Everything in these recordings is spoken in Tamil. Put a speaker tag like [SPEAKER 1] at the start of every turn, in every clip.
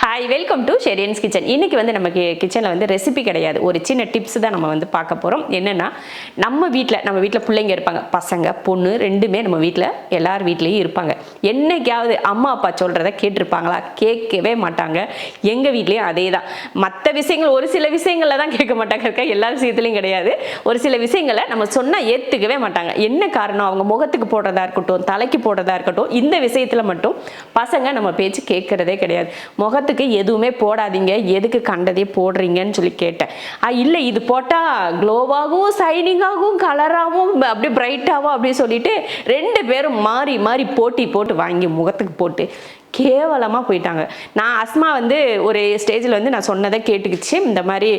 [SPEAKER 1] Hi welcome to Sherian's kitchen இன்றைக்கி வந்து நமக்கு கிச்சனில் வந்து ரெசிபி கிடையாது. ஒரு சின்ன டிப்ஸ் தான் நம்ம வந்து பார்க்க போகிறோம் என்னென்னா நம்ம வீட்டில் நம்ம வீட்டில் பிள்ளைங்க இருப்பாங்க. பசங்க பொண்ணு ரெண்டுமே நம்ம வீட்டில் எல்லார் வீட்லேயும் இருப்பாங்க. என்னைக்காவது அம்மா அப்பா சொல்கிறத கேட்டிருப்பாங்களா? கேட்கவே மாட்டாங்க. எங்கள் வீட்லேயும் அதே தான் மற்ற விஷயங்கள் ஒரு சில விஷயங்களில் தான் கேட்க மாட்டாங்க. இருக்க? எல்லா விஷயத்துலையும் கிடையாது. ஒரு சில விஷயங்களை நம்ம சொன்னால் ஏற்றுக்கவே மாட்டாங்க. என்ன காரணம்? அவங்க முகத்துக்கு போடுறதா இருக்கட்டும் தலைக்கு போடுறதா இருக்கட்டும் இந்த விஷயத்தில் மட்டும் பசங்க நம்ம பேச்சு கேட்குறதே கிடையாது. முகத்துக்கு எதுவுமே போடாதீங்க. எதுக்கு கண்டதே போடுறீங்கன்னு சொல்லி கேட்டேன். ஆ இல்லை இது போட்டால் க்ளோவாகவும் சைனிங்காகவும் கலராகவும் அப்படியே பிரைட்டாகவும் அப்படி சொல்லிட்டு ரெண்டு பேரும் மாறி மாறி போட்டி போட்டு வாங்கி முகத்துக்கு போட்டு கேவலமாக போயிட்டாங்க. நான் அஸ்மா வந்து ஒரு ஸ்டேஜில் வந்து நான் சொன்னதை கேட்டுக்கிச்சு. இந்த மாதிரி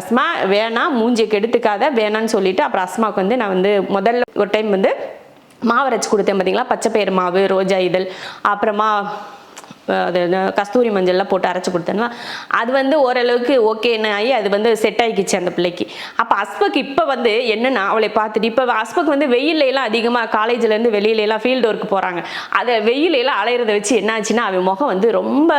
[SPEAKER 1] அஸ்மா வேணாம் மூஞ்சியை கெடுத்துக்காத வேணான்னு சொல்லிட்டு அப்புறம் அஸ்மாவுக்கு வந்து நான் வந்து முதல்ல ஒரு டைம் வந்து மாவு கொடுத்தேன் பார்த்தீங்களா பச்சைப்பயிறு மாவு ரோஜா இதழ் அப்புறமா அது என்ன, கஸ்தூரி மஞ்சள்லாம் போட்டு அரைச்சி கொடுத்தேன்னா அது வந்து ஓரளவுக்கு ஓகேன்னு ஆகி அது வந்து செட் ஆகிக்கிச்சு அந்த பிள்ளைக்கு. அப்போ அஸ்பக் இப்போ வந்து என்னென்னா அவளை பார்த்துட்டு இப்போ அஸ்பக் வந்து வெயிலையெல்லாம் அதிகமாக காலேஜ்லேருந்து வெளியிலலாம் ஃபீல்டு ஒர்க் போகிறாங்க அதை வெயிலையெல்லாம் அலையிறத வச்சு என்ன ஆச்சுன்னா அவன் முகம் வந்து ரொம்ப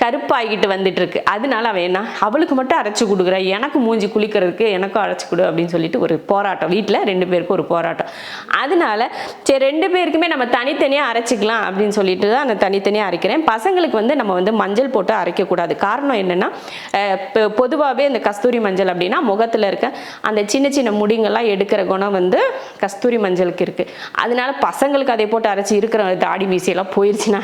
[SPEAKER 1] கருப்பாகிட்டு வந்துட்டு இருக்கு அதனால அவன் என்ன அவளுக்கு மட்டும் அரைச்சி கொடுக்குற எனக்கு மூஞ்சி குளிக்கிறதுக்கு எனக்கும் அரைச்சி கொடு அப்படின்னு சொல்லிட்டு ஒரு போராட்டம். வீட்டில் ரெண்டு பேருக்கும் ஒரு போராட்டம். அதனால சரி ரெண்டு பேருக்குமே நம்ம தனித்தனியாக அரைச்சிக்கலாம் அப்படின்னு சொல்லிட்டு தான் நான் தனித்தனியாக அரைக்கிறேன். பசங்களுக்கு வந்து நம்ம வந்து மஞ்சள் போட்டு அரைக்கக்கூடாது காரணம் என்னென்னா பொதுவாகவே இந்த கஸ்தூரி மஞ்சள் அப்படின்னா முகத்தில் இருக்க அந்த சின்ன சின்ன முடிங்கெல்லாம் எடுக்கிற குணம் வந்து கஸ்தூரி மஞ்சளுக்கு இருக்குது அதனால பசங்களுக்கு அதை போட்டு அரைச்சி இருக்கிற தாடி மீசையெல்லாம் போயிருச்சுன்னா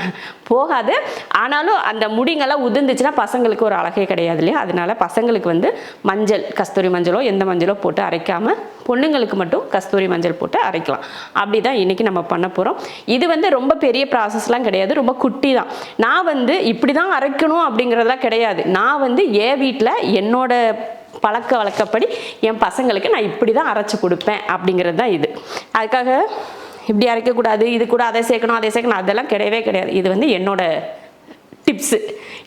[SPEAKER 1] போகாது. ஆனாலும் அந்த முடிங்க முடிங்கெல்லாம் உதிர்ந்துச்சுன்னா பசங்களுக்கு ஒரு அழகே கிடையாது இல்லையா? அதனால பசங்களுக்கு வந்து மஞ்சள் கஸ்தூரி மஞ்சளோ எந்த மஞ்சளோ போட்டு அரைக்காமல் பொண்ணுங்களுக்கு மட்டும் கஸ்தூரி மஞ்சள் போட்டு அரைக்கலாம். அப்படி தான் இன்றைக்கி நம்ம பண்ண போகிறோம் இது வந்து ரொம்ப பெரிய ப்ராசஸ்லாம் கிடையாது ரொம்ப குட்டி தான் நான் வந்து இப்படி தான் அரைக்கணும் அப்படிங்கிறதெல்லாம் கிடையாது. நான் வந்து என் வீட்டில் என்னோட பழக்க வழக்கப்படி என் பசங்களுக்கு நான் இப்படி தான் அரைச்சி கொடுப்பேன் அப்படிங்கிறது தான் இது. அதுக்காக இப்படி அரைக்கக்கூடாது இது கூட அதை சேர்க்கணும் அதை சேர்க்கணும் அதெல்லாம் கிடையவே கிடையாது. இது வந்து என்னோட டிப்ஸு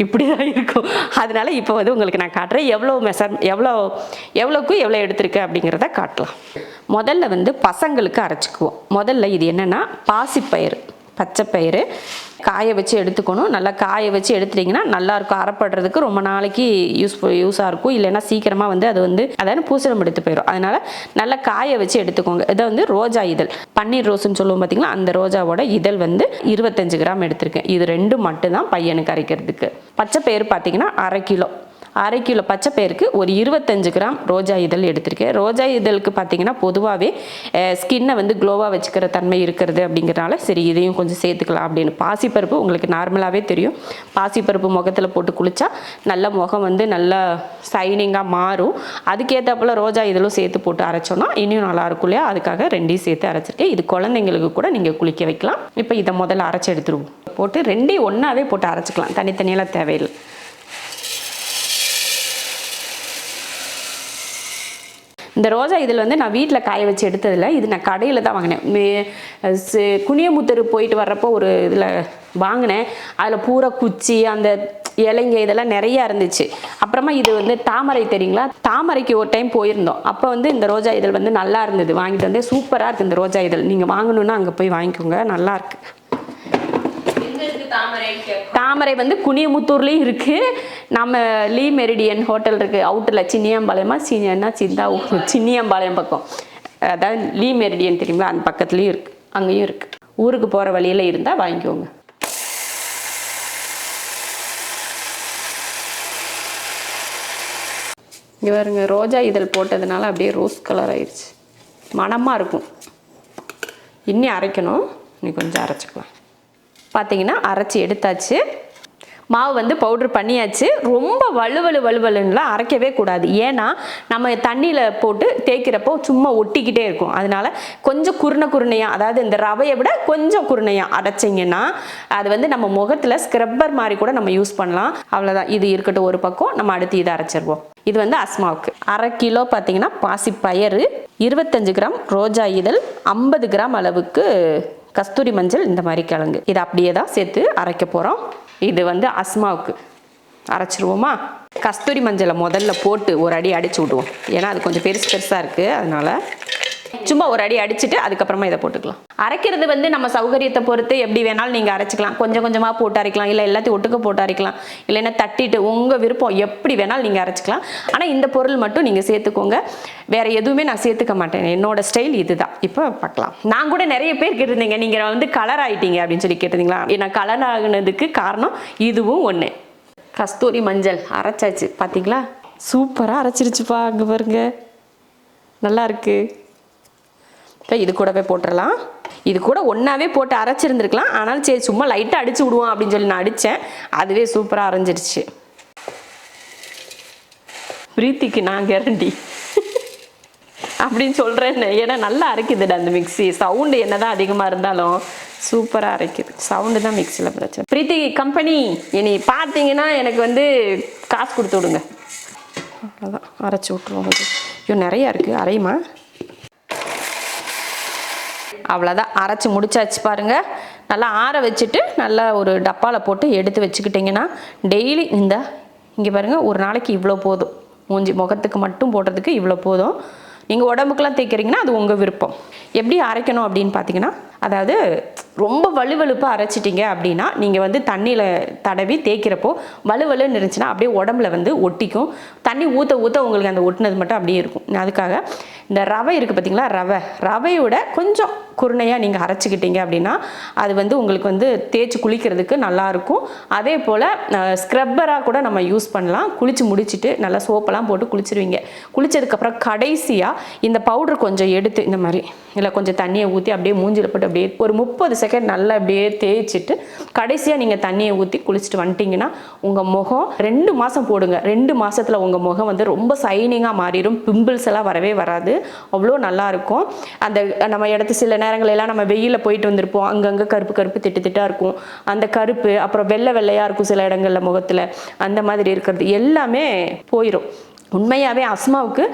[SPEAKER 1] இப்படி தான் இருக்கும். அதனால இப்போ வந்து உங்களுக்கு நான் காட்டுறேன். எவ்வளோ மெசர் எவ்வளோ எவ்வளோக்கு எவ்வளோ எடுத்திருக்கேன் அப்படிங்கிறத காட்டலாம். முதல்ல வந்து பசங்களுக்கு அரைச்சிக்குவோம். முதல்ல இது என்னென்னா பாசிப்பயிறு பச்சைப்பயிறு காய வச்சு எடுத்துக்கணும். நல்லா காய வச்சு எடுத்துட்டிங்கன்னா நல்லாயிருக்கும். அரைப்படுறதுக்கு ரொம்ப நாளைக்கு யூஸ்ஃபுல் யூஸாக இருக்கும். இல்லைன்னா சீக்கிரமாக வந்து அது வந்து அதாவது பூசணம் எடுத்து போயிடும் அதனால் நல்லா காய வச்சு எடுத்துக்கோங்க. இதை வந்து ரோஜா இதழ். பன்னீர் ரோஸ்ன்னு சொல்லுவோம் பார்த்தீங்களா அந்த ரோஜாவோட இதழ் வந்து இருபத்தஞ்சு கிராம் எடுத்திருக்கேன். இது ரெண்டு மட்டும்தான் பையனுக்கு அரைக்கிறதுக்கு. பச்சை பயிர் பார்த்தீங்கன்னா அரை கிலோ. அரை கிலோ பச்சை பயிருக்கு ஒரு இருபத்தஞ்சு கிராம் ரோஜா இதழ் எடுத்திருக்கேன். ரோஜா இதழுக்கு பார்த்தீங்கன்னா பொதுவாகவே ஸ்கின்னை வந்து க்ளோவாக வச்சுக்கிற தன்மை இருக்கிறது அப்படிங்கிறனால சரி இதையும் கொஞ்சம் சேர்த்துக்கலாம் அப்படின்னு. பாசிப்பருப்பு உங்களுக்கு நார்மலாகவே தெரியும். பாசிப்பருப்பு முகத்தில் போட்டு குளிச்சா நல்ல முகம் வந்து நல்லா சைனிங்காக மாறும். அதுக்கேற்றாப்புல ரோஜா இதழும் சேர்த்து போட்டு அரைச்சோன்னா இன்னும் நல்லாயிருக்கும் இல்லையா? அதுக்காக ரெண்டையும் சேர்த்து அரைச்சிருக்கேன். இது குழந்தைங்களுக்கு கூட நீங்கள் குளிக்க வைக்கலாம். இப்போ இதை முதல்ல அரைச்சி எடுத்துருவோம். போட்டு ரெண்டையும் ஒன்றாவே போட்டு அரைச்சிக்கலாம். தனித்தனியெல்லாம் தேவையில்லை. இந்த ரோஜா இதில் வந்து நான் வீட்டில் காய வச்சு எடுத்ததில்ல. இது நான் கடையில் தான் வாங்கினேன். மே- குனியமுத்தர் போயிட்டு வர்றப்போ ஒரு இதில் வாங்கினேன். அதில் பூரா குச்சி அந்த இலைங்க இதெல்லாம் நிறையா இருந்துச்சு. அப்புறமா இது வந்து தாமரை தெரியுங்களா? தாமரைக்கு ஒரு டைம் போயிருந்தோம். அப்போ வந்து இந்த ரோஜா இதழ் வந்து நல்லா இருந்தது. வாங்கிட்டு வந்து சூப்பராக இருக்குது இந்த ரோஜா இதழ். நீங்கள் வாங்கணுன்னா அங்கே போய் வாங்கிக்கோங்க. நல்லாயிருக்கு தாமரை வந்து குனியமுத்தூர்லேயும் இருக்குது நம்ம லீ மெரிடியன் ஹோட்டல் இருக்குது அவுட்டரில் சின்னியம்பாளையமா சீனியன்னா சிந்தா சின்னியம்பாளையம் பக்கம். அதாவது லீ மெரிடியன் தெரியுங்களா அந்த பக்கத்துலேயும் இருக்குது அங்கேயும் இருக்குது ஊருக்கு போகிற வழியில் இருந்தால் வாங்கிக்கோங்க. இங்கே பாருங்க ரோஜா இதழ் போட்டதுனால அப்படியே ரோஸ் கலர் ஆயிடுச்சு. மணமாக இருக்கும். இன்னி அரைக்கணும். இன்னி கொஞ்சம் அரைச்சிக்கலாம். பார்த்தீங்கன்னா அரைச்சி எடுத்தாச்சு. மாவு வந்து பவுட்ரு பண்ணியாச்சு. ரொம்ப வலுவலு வலுவலுன்னுலாம் அரைக்கவே கூடாது. ஏன்னா நம்ம தண்ணியில் போட்டு தேய்க்கிறப்போ சும்மா ஒட்டிக்கிட்டே இருக்கும். அதனால கொஞ்சம் குருணை குருணையாக அதாவது இந்த ரவையை விட கொஞ்சம் குருணையாக அரைச்சிங்கன்னா அது வந்து நம்ம முகத்தில் ஸ்க்ரப்பர் மாதிரி கூட நம்ம யூஸ் பண்ணலாம். அவ்வளோதான் இது இருக்கட்டும் ஒரு பக்கம். நம்ம அடுத்து இதை அரைச்சிருவோம். இது வந்து அஸ்மாவுக்கு. அரை கிலோ பார்த்தீங்கன்னா பாசிப்பயறு இருபத்தஞ்சு கிராம் ரோஜா இதழ் ஐம்பது கிராம் அளவுக்கு கஸ்தூரி மஞ்சள் இந்த மாதிரி கிழங்கு. இதை அப்படியே தான் சேர்த்து அரைக்க போகிறோம் இது வந்து அஸ்மாவுக்கு. அரைச்சிருவோமா? கஸ்தூரி மஞ்சளை முதல்ல போட்டு ஒரு அடி அடிச்சு விடுவோம். ஏன்னா அது கொஞ்சம் பெருசு பெருசாக இருக்குது அதனால் சும்மா ஒரு அடி அடிச்சுட்டு அதுக்கப்புறமா இதை போட்டுக்கலாம். அரைக்கிறது வந்து நம்ம சௌகரியத்தை பொறுத்து எப்படி வேணாலும் நீங்கள் அரைச்சிக்கலாம். கொஞ்சம் கொஞ்சமாக போட்டு அரைக்கலாம். இல்லை எல்லாத்தையும் ஒட்டுக்க போட்டு அரைக்கலாம். இல்லைன்னா தட்டிட்டு உங்கள் விருப்பம் எப்படி வேணாலும் நீங்கள் அரைச்சிக்கலாம். ஆனால் இந்த பொருள் மட்டும் நீங்கள் சேர்த்துக்கோங்க. வேற எதுவுமே நான் சேர்த்துக்க மாட்டேன். என்னோட ஸ்டைல் இதுதான். இப்போ பார்க்கலாம். நான் கூட நிறைய பேர் கேட்டிருந்தீங்க. நீங்கள் வந்து கலர் ஆகிட்டீங்க அப்படின்னு சொல்லி கேட்டிருந்தீங்களா? நான் கலர் ஆகுனதுக்கு காரணம் இதுவும் ஒன்று கஸ்தூரி மஞ்சள் அரைச்சாச்சு. பார்த்தீங்களா சூப்பராக அரைச்சிருச்சுப்பா அங்கே பாருங்க. நல்லா இருக்குது இப்போ இது கூடவே போட்டுடலாம் இது கூட ஒன்றாவே போட்டு அரைச்சிருந்துருக்கலாம். ஆனால் சரி சும்மா லைட்டாக அடிச்சு விடுவோம் அப்படின்னு சொல்லி நான் அடித்தேன் அதுவே சூப்பராக அரைஞ்சிருச்சு. பிரீத்திக்கு நான் கேரண்டி அப்படின்னு சொல்கிறேன் ஏன்னா நல்லா அரைக்குதுடா அந்த மிக்ஸி சவுண்டு என்ன தான் அதிகமாக இருந்தாலும் சூப்பராக அரைக்குது. சவுண்டு தான் மிக்சியில் பிரச்சனை. பிரீத்தி கம்பெனி இனி பார்த்தீங்கன்னா எனக்கு வந்து காசு கொடுத்து விடுங்க. அவ்வளோதான் அரைச்சி விட்ருவோம் ஐயோ நிறையா இருக்குது அரையுமா? அவ்வளோதான் அரைச்சி முடிச்சாச்சு பாருங்க. நல்லா ஆற வச்சுட்டு நல்லா ஒரு டப்பாவில் போட்டு எடுத்து வச்சுக்கிட்டிங்கன்னா டெய்லி இந்த இங்கே பாருங்கள் ஒரு நாளைக்கு இவ்வளோ போதும். மூஞ்சி முகத்துக்கு மட்டும் போடுறதுக்கு இவ்வளோ போதும். நீங்கள் உடம்புக்கெலாம் தேய்க்கிறீங்கன்னா அது உங்கள் விருப்பம். எப்படி அரைக்கணும் அப்படின்னு பார்த்தீங்கன்னா அதாவது ரொம்ப வலுவலுப்பாக அரைச்சிட்டிங்க அப்படின்னா நீங்கள் வந்து தண்ணியில் தடவி தேய்க்கிறப்போ வலுவலுன்னு இருந்துச்சுன்னா அப்படியே உடம்புல வந்து ஒட்டிக்கும். தண்ணி ஊற்ற ஊற்ற உங்களுக்கு அந்த ஒட்டினது மட்டும் அப்படியே இருக்கும். அதுக்காக இந்த ரவை இருக்குது பார்த்தீங்களா ரவை. ரவையோட கொஞ்சம் குருணையாக நீங்கள் அரைச்சிக்கிட்டீங்க அப்படின்னா அது வந்து உங்களுக்கு வந்து தேய்ச்சி குளிக்கிறதுக்கு நல்லாயிருக்கும் அதே போல் ஸ்க்ரப்பராக கூட நம்ம யூஸ் பண்ணலாம். குளித்து முடிச்சுட்டு நல்லா சோப்பெல்லாம் போட்டு குளிச்சிருவீங்க. குளித்ததுக்கப்புறம் கடைசியாக இந்த பவுடர் கொஞ்சம் எடுத்து இந்த மாதிரி இல்லை கொஞ்சம் தண்ணியை ஊற்றி அப்படியே மூஞ்சில் போட்டு அப்படியே ஒரு முப்பது செகண்ட் நல்லா அப்படியே தேய்ச்சிட்டு கடைசியாக நீங்கள் தண்ணியை ஊற்றி குளிச்சுட்டு வந்துட்டீங்கன்னா உங்கள் முகம் ரெண்டு மாதம் போடுங்க. ரெண்டு மாதத்தில் உங்கள் முகம் வந்து ரொம்ப சைனிங்காக மாறிடும் பிம்பிள்ஸ் எல்லாம் வரவே வராது. அவ்வளோ நல்லாயிருக்கும் அந்த நம்ம இடத்து சில நேரங்களெல்லாம் நம்ம வெயிலில் போயிட்டு வந்திருப்போம். அங்கங்கே கருப்பு கருப்பு திட்டு திட்டாக இருக்கும். அந்த கருப்பு அப்புறம் வெள்ளை வெள்ளையாக இருக்கும் சில இடங்களில் முகத்தில். அந்த மாதிரி இருக்கிறது எல்லாமே போயிடும் உண்மையாகவே அஸ்மாவுக்கு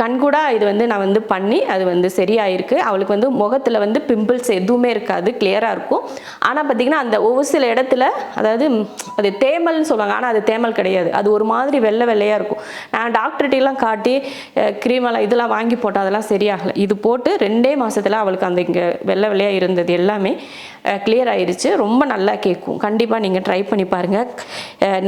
[SPEAKER 1] கண்கூடாக கண்கூடா இது வந்து நான் வந்து பண்ணி அது வந்து சரியாயிருக்கு. அவளுக்கு வந்து முகத்தில் வந்து பிம்பிள்ஸ் எதுவுமே இருக்காது கிளியராக இருக்கும். ஆனால் பார்த்திங்கன்னா அந்த ஒவ்வொரு சில இடத்துல அதாவது அது தேமல்னு சொல்லுவாங்க ஆனால் அது தேமல் கிடையாது. அது ஒரு மாதிரி வெள்ளை வெள்ளையாக இருக்கும். நான் டாக்டர்கிட்டலாம் காட்டி க்ரீமெல்லாம் இதெல்லாம் வாங்கி போட்டால் அதெல்லாம் சரியாகலை. இது போட்டு ரெண்டே மாதத்தில் அவளுக்கு அந்த இங்கே வெள்ளை வெள்ளையாக இருந்தது எல்லாமே கிளியர் ஆயிடுச்சு ரொம்ப நல்லா கேட்கும் கண்டிப்பாக நீங்கள் ட்ரை பண்ணி பாருங்கள்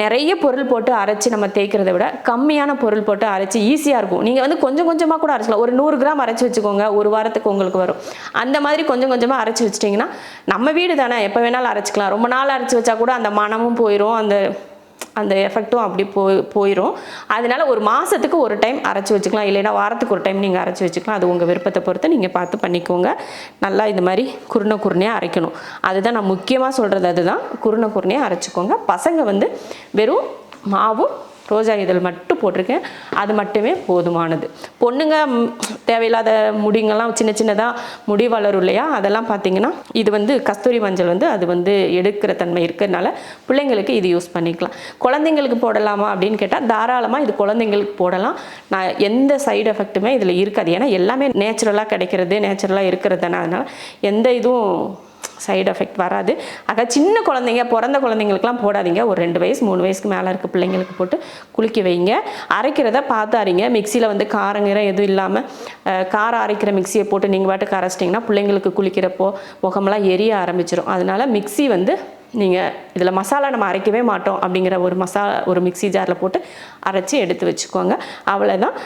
[SPEAKER 1] நிறைய பொருள் போட்டு அரைச்சி நம்ம தேய்க்கிறத விட கம்மியான பொருள் போட்டு அரைச்சி ஈஸியாக இருக்கும். நீங்கள் வந்து கொஞ்சம் கொஞ்சமாக கூட அரைச்சிக்கலாம். ஒரு நூறு கிராம் அரைச்சி வச்சுக்கோங்க. ஒரு வாரத்துக்கு உங்களுக்கு வரும். அந்த மாதிரி கொஞ்சம் கொஞ்சமாக அரைச்சி வச்சிட்டிங்கன்னா நம்ம வீடு தானே. எப்போ வேணாலும் அரைச்சிக்கலாம். ரொம்ப நாள் அரைச்சி வச்சா கூட அந்த மனமும் போயிடும் அந்த அந்த எஃபெக்ட்டும் அப்படி போய் போயிடும் அதனால ஒரு மாதத்துக்கு ஒரு டைம் அரைச்சி வச்சுக்கலாம். இல்லைன்னா வாரத்துக்கு ஒரு டைம் நீங்கள் அரைச்சி வச்சுக்கலாம். அது உங்கள் விருப்பத்தை பொறுத்து நீங்கள் பார்த்து பண்ணிக்கோங்க. நல்லா இந்த மாதிரி குருணை குருணையாக அரைக்கணும். அதுதான் நான் முக்கியமாக சொல்கிறது அதுதான் குருணை குருணையாக அரைச்சிக்கோங்க. பசங்க வந்து வெறும் மாவும் ரோஜா இதழ் மட்டும் போட்டிருக்கேன். அது மட்டுமே போதுமானது. பொண்ணுங்க தேவையில்லாத முடிங்கெல்லாம் சின்ன சின்னதாக முடி வளரும் இல்லையா? அதெல்லாம் பார்த்தீங்கன்னா இது வந்து கஸ்தூரி மஞ்சள் வந்து அது வந்து எடுக்கிற தன்மை இருக்கிறதுனால பிள்ளைங்களுக்கு இது யூஸ் பண்ணிக்கலாம். குழந்தைங்களுக்கு போடலாமா அப்படின்னு கேட்டால் தாராளமாக இது குழந்தைங்களுக்கு போடலாம். நான் எந்த சைடு எஃபெக்ட்டுமே இதில் இருக்காது. ஏன்னா எல்லாமே நேச்சுரலாக கிடைக்கிறது நேச்சுரலாக இருக்கிறது தானே. அதனால் எந்த இதுவும் சைடு எஃபெக்ட் வராது. ஆக சின்ன குழந்தைங்க பிறந்த குழந்தைங்களுக்குலாம் போடாதீங்க. ஒரு ரெண்டு வயசு மூணு வயசுக்கு மேலே இருக்க பிள்ளைங்களுக்கு போட்டு குளிக்க வைங்க. அரைக்கிறத பார்த்தாரிங்க மிக்சியில் வந்து காரங்கிற எதுவும் இல்லாமல் காரம் அரைக்கிற மிக்சியை போட்டு நீங்கள் பாட்டுக்கு அரைச்சிட்டிங்கன்னா பிள்ளைங்களுக்கு குளிக்கிறப்போ முகமெல்லாம் எரிய ஆரம்பிச்சிடும் அதனால மிக்ஸி வந்து நீங்கள் இதில் மசாலா நம்ம அரைக்கவே மாட்டோம் அப்படிங்கிற ஒரு மசாலா ஒரு மிக்ஸி ஜாரில் போட்டு அரைச்சி எடுத்து வச்சுக்கோங்க. அவ்வளோதான்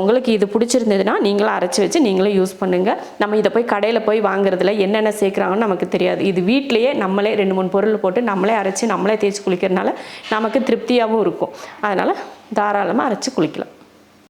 [SPEAKER 1] உங்களுக்கு இது பிடிச்சிருந்ததுன்னா நீங்களும் அரைச்சி வச்சு நீங்களும் யூஸ் பண்ணுங்கள் நம்ம இதை போய் கடையில் போய் வாங்குறதுல என்னென்ன சேர்க்குறாங்கன்னு நமக்கு தெரியாது. இது வீட்டிலையே நம்மளே ரெண்டு மூணு பொருள் போட்டு நம்மளே அரைச்சி நம்மளே தேய்ச்சி குளிக்கிறதுனால நமக்கு திருப்தியாகவும் இருக்கும். அதனால் தாராளமாக அரைச்சி குளிக்கலாம்.